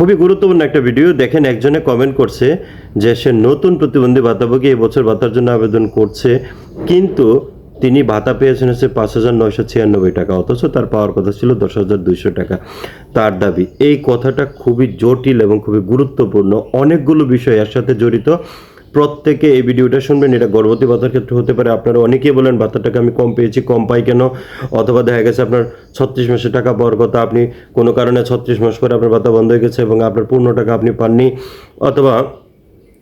খুবই গুরুত্বপূর্ণ একটা ভিডিও দেখেন একজনে কমেন্ট করছে যে সে নতুন প্রতিবন্ধী ভাতাভোগী এবছর ভাতার জন্য আবেদন করছে, কিন্তু তিনি ভাতা পেয়েছেন হচ্ছে পাঁচ হাজার নয়শো ছিয়ানব্বই টাকা, অথচ তার পাওয়ার কথা ছিল দশ হাজার দুইশো টাকা তার দাবি। এই কথাটা খুবই জটিল এবং খুবই গুরুত্বপূর্ণ। অনেকগুলো বিষয় এর সাথে জড়িত। প্রত্যেকে এই ভিডিওটা শুনবেন, এটা গর্ভবতী ভাতার ক্ষেত্রে হতে পারে। আপনারা অনেকেই বলেন ভাতার টাকা আমি কম পেয়েছি, কম পাই কেন? অথবা দেখা গেছে আপনার ছত্রিশ মাসের টাকা পাওয়ার কথা, আপনি কোনো কারণে ছত্রিশ মাস পরে আপনার ভাতা বন্ধ হয়ে গেছে এবং আপনার পূর্ণ টাকা আপনি পাননি। অথবা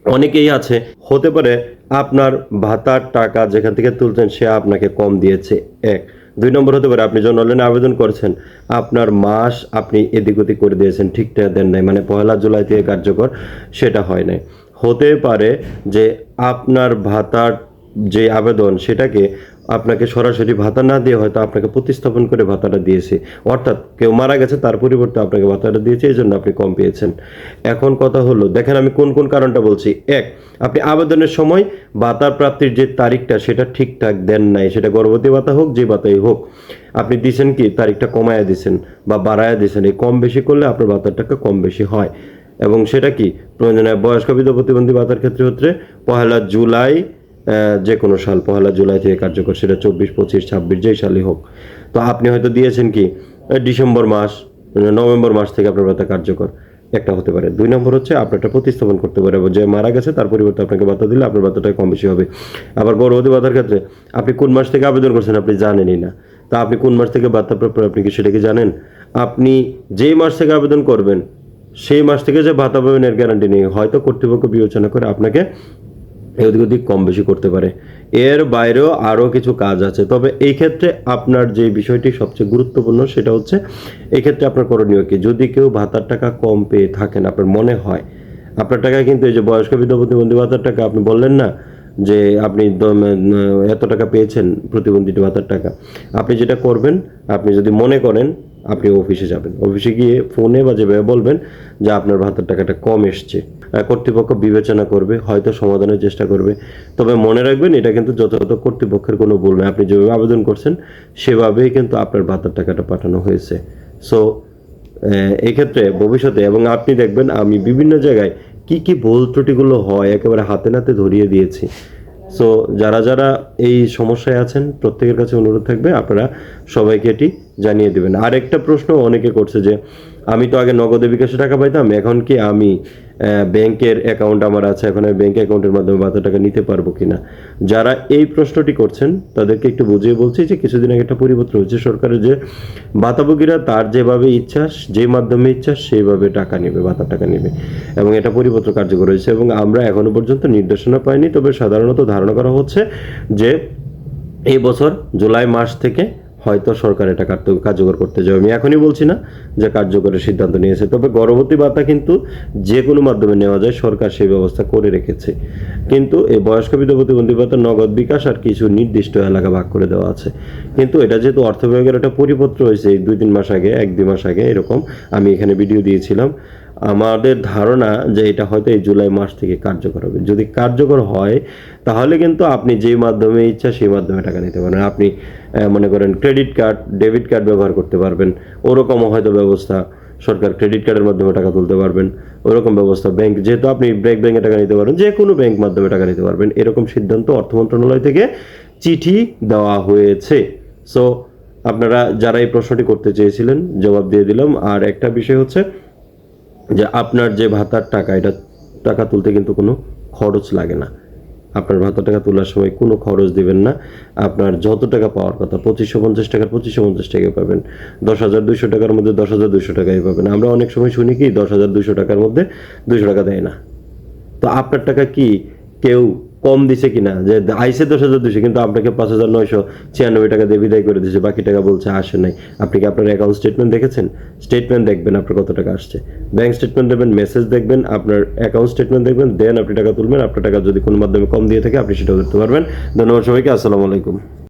অনেকেই আছে, হতে পারে আপনার ভাতার টাকা যেখান থেকে তুলছেন, সে আপনাকে কম দিয়েছে। এক। দুই নম্বর হতে পারে, আপনি যখন অনলাইনে আবেদন করেছেন, আপনার মাস আপনি এদিক ওদিক করে দিয়েছেন ঠিকঠাক দেন নাই মানে পয়লা জুলাই থেকে কার্যকর, সেটা হয় নাই। হতে পারে যে আপনার ভাতার যে আবেদন সেটাকে আপনাকে সরাসরি ভাতা না দিয়ে হয়তো আপনাকে প্রতিস্থাপন করে ভাতাটা দিয়েছে। অর্থাৎ কেউ মারা গেছে, তার পরিবর্তে আপনাকে ভাতাটা দিয়েছে, এই জন্য আপনি কম পেয়েছেন। এখন কথা হলো, দেখেন আমি কোন কোন কারণটা বলছি। এক, আপনি আবেদনের সময় ভাতা প্রাপ্তির যে তারিখটা সেটা ঠিকঠাক দেন নাই। সেটা গর্ভবতী ভাতা হোক, যে ভাতাই হোক। আপনি দিছেন কি? তারিখটা কমায়া দিছেন বা বাড়ায়া দিছেন এই কম বেশি করলে আপনার ভাতার টাকা কম বেশি হয়। এবং সেটা কি? প্রয়োজনে বয়স্ক বিধ প্রতিবন্ধী ভাতার ক্ষেত্রে হচ্ছে পহেলা জুলাই যে কোনো সাল, পহেলা জুলাই থেকে কার্যকর সেটা চব্বিশ, পঁচিশ, ছাব্বিশ, যেই সালই হোক। তো আপনি হয়তো দিয়েছেন কি? ডিসেম্বর মাস নভেম্বর মাস থেকে আপনার ভাতা কার্যকর। একটা হতে পারে। দুই নম্বর হচ্ছে আপনারটা প্রতিস্থাপন করতে পারে যে মারা গেছে, তার পরিবর্তে আপনাকে ভাতা দিলে আপনার ভাতাটা কম বেশি হবে। আবার গর্ভবতী ভাতার ক্ষেত্রে আপনি কোন মাস থেকে আবেদন করছেন আপনি জানেনই না। তা আপনি কোন মাস থেকে ভাতা প্রাপ্য আপনি কি সেটা কি জানেন? আপনি যেই মাস থেকে আবেদন করবেন সেই মাস থেকে যে ভাতা পাবেন এর গ্যারান্টি নেই, হয়তো কর্তৃপক্ষ বিবেচনা করে আপনাকে এদিক ওদিক কম বেশি করতে পারে। এর বাইরেও আরও কিছু কাজ আছে। তবে এই ক্ষেত্রে আপনার যে বিষয়টি সবচেয়ে গুরুত্বপূর্ণ সেটা হচ্ছে, এই ক্ষেত্রে আপনার করণীয় কি? যদি কেউ ভাতার টাকা কম পেয়ে থাকেন, আপনার মনে হয়, আপনার টাকা কিন্তু এই যে বয়স্ক বৃদ্ধ প্রতিবন্ধী ভাতার টাকা আপনি বললেন না, যে আপনি এত টাকা পেয়েছেন প্রতিবন্ধী ভাতার টাকা, আপনি যেটা করবেন, আপনি যদি মনে করেন আপনি অফিসে যাবেন। অফিসে গিয়ে ফোনে বা যেভাবে বলবেন যে আপনার ভাতার টাকাটা কম এসছে। কর্তৃপক্ষ বিবেচনা করবে, হয়তো সমাধানের চেষ্টা করবে। তবে মনে রাখবেন, এটা কিন্তু যথাযথ কর্তৃপক্ষের কোনো ভুল নয়। আপনি যেভাবে আবেদন করছেন, সেভাবেই কিন্তু আপনার ভাতার টাকাটা পাঠানো হয়েছে। সো এক্ষেত্রে ভবিষ্যতে, এবং আপনি দেখবেন, আমি বিভিন্ন জায়গায় কি কি ভুল ত্রুটিগুলো হয়, একেবারে হাতে নাতে ধরিয়ে দিয়েছি। সো যারা যারা এই সমস্যায় আছেন, প্রত্যেকের কাছে অনুরোধ থাকবে, আপনারা সবাইকে এটি জানিয়ে দেবেন। আর একটা প্রশ্ন অনেকে করছে যে, আমি তো আগে নগদে বিকাশে টাকা পাইতাম, এখন কি আমি ব্যাংকের অ্যাকাউন্ট আমার আছে, এখন আমি ব্যাংক অ্যাকাউন্টের মাধ্যমে ভাতা টাকা নিতে পারব কিনা? যারা এই প্রশ্নটি করছেন, তাদেরকে একটু বুঝিয়ে বলছি যে, কিছুদিন আগে একটা পরিবর্তন হয়েছে সরকারের যে ভাতাভোগীরা, তার যেভাবে ইচ্ছা, যে মাধ্যমে ইচ্ছা, সেইভাবে টাকা নেবে ভাতা টাকা নেবে। এবং এটা পরিবর্তন কার্যকর হয়েছে এবং আমরা এখনও পর্যন্ত নির্দেশনা পাইনি। তবে সাধারণত ধারণা করা হচ্ছে যে, এই বছর জুলাই মাস থেকে হয়তো সরকার এটা কার্যকর করতে যাবে। আমি এখনই বলছি না যে কার্যকরের সিদ্ধান্ত নিয়েছে, তবে গর্ভবতী ভাতা কিন্তু যে কোনো মাধ্যমে নেওয়া যায়, সরকার সেই ব্যবস্থা করে রেখেছে। কিন্তু এই বয়স্ক বিধ প্রতিবন্ধী ভাতা, নগদ বিকাশ আর কিছু নির্দিষ্ট এলাকা ভাগ করে দেওয়া আছে। কিন্তু এটা যেহেতু অর্থ বিভাগের একটা পরিপত্র হয়েছে দুই তিন মাস আগে এক দুই মাস আগে, এরকম আমি এখানে ভিডিও দিয়েছিলাম। আমাদের ধারণা যে এটা হয়তো এই জুলাই মাস থেকে কার্যকর হবে। যদি কার্যকর হয়, তাহলে কিন্তু আপনি যেই মাধ্যমে ইচ্ছা সেই মাধ্যমে টাকা নিতে পারেন আপনি মনে করেন ক্রেডিট কার্ড, ডেবিট কার্ড ব্যবহার করতে পারবেন। ওরকমও হয়তো ব্যবস্থা সরকার ক্রেডিট কার্ডের মাধ্যমে টাকা তুলতে পারবেন। ওরকম ব্যবস্থা ব্যাংক, যেহেতু আপনি ব্রেক ব্যাংকে টাকা নিতে পারবেন যে কোনো ব্যাংক মাধ্যমে টাকা নিতে পারবেন। এরকম সিদ্ধান্ত অর্থ মন্ত্রণালয় থেকে চিঠি দেওয়া হয়েছে। সো আপনারা যারা এই প্রশ্নটি করতে চেয়েছিলেন, জবাব দিয়ে দিলাম। আর একটা বিষয় হচ্ছে যে আপনার যে ভাতার টাকা, এটা টাকা তুলতে কিন্তু কোনো খরচ লাগে না। আপনার ভাতার টাকা তোলার সময় কোনো খরচ দেবেন না। আপনার যত টাকা পাওয়ার কথা, পঁচিশশো পঞ্চাশ টাকার পঁচিশশো পঞ্চাশ টাকায় পাবেন। দশ হাজার দুইশো টাকার মধ্যে দশ হাজার দুশো টাকাই পাবেন। আমরা অনেক সময় শুনি কি, দশ হাজার দুশো টাকার মধ্যে দুইশো টাকা দেয় না। তো আপনার টাকা কি কেউ কম দিছে কিনা? যে আইসে দশ হাজার দুশো কিন্তু আপনাকে পাঁচ হাজার নয়শো ছিয়ানব্বই টাকা দিয়ে বিদায় করে দিছে, বাকি টাকা বলছে আসে নাই। আপনি কি আপনার অ্যাকাউন্ট স্টেটমেন্ট দেখেছেন? স্টেটমেন্ট দেখবেন আপনার কত টাকা আসছে। ব্যাংক স্টেটমেন্ট দেবেন মেসেজ দেখবেন, আপনার অ্যাকাউন্ট স্টেটমেন্ট দেখবেন দেন আপনি টাকা তুলবেন, আপনার টাকা যদি কোনো মাধ্যমে কম দিয়ে থাকে, আপনি সেটা করতে পারবেন। ধন্যবাদ সবাইকে, আসসালামু আলাইকুম।